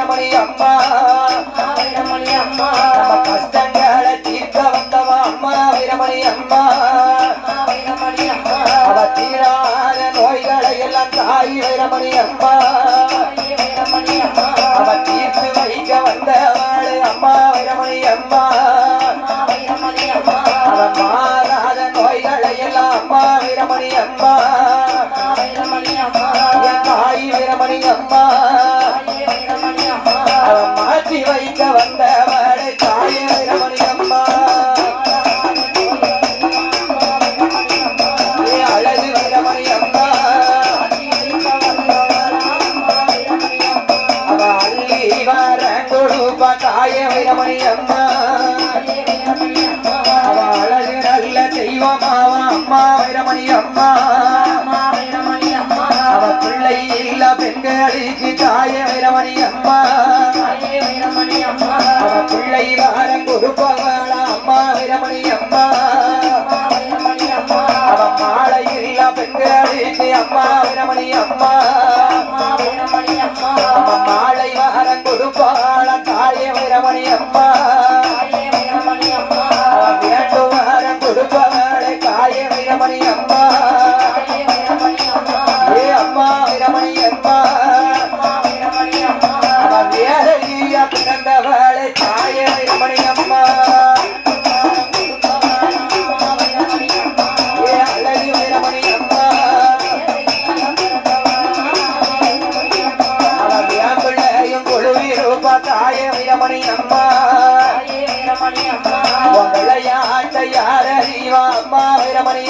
வைரமணி அம்மா. வைரமணி அம்மா. நம்ம கஷ்டங்களை தீர்க்க வந்தவா அம்மா வைரமணி அம்மா. வைரமணி அம்மா. தீராத நோய்களை எல்லாம் தாய் வைரமணி அம்மா. வைரமணி அம்மா. தீர்த்து வைக்க வந்தவாள் அம்மா வைரமணி அம்மா. வைரமணி அம்மா. மாறாத நோய்களை எல்லாம் அம்மா வைரமணி அம்மா. வைரமணி அம்மா. தாய் வைரமணி அம்மா. கொடுப்பா தாய வீரமணி அம்மா அவளது நல்ல தெய்வமாவா அம்மா வைரமணி அம்மா அவ பிள்ளை இல்ல பெண்களுக்கு தாய வைரமணி அம்மா அவ பிள்ளை வாரம் கொடுப்பவளா அம்மா வைரமணி அம்மா அவ மாலை இல்ல பெண்களுக்கு அம்மா வைரமணி அம்மா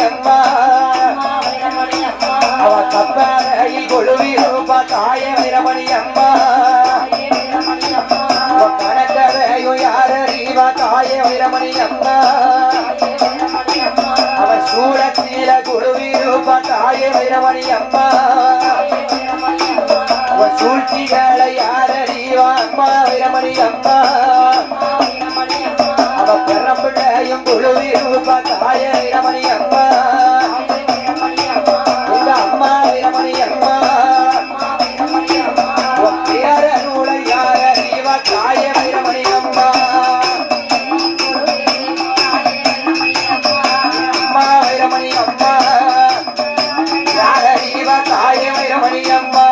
அம்மா. அவ கப்பரையில் கொழுவி ரூபா தாய வீரமணி அம்மா. கணக்கரையோ யார ரீவா தாய வீரமணி அம்மா. அவ சூழத்தில குருவி ரூபா தாய வீரமணி அம்மா. அவ சூழ்ச்சிகளை யார அம்மா வீரமணி அம்மா. ஐயம்மா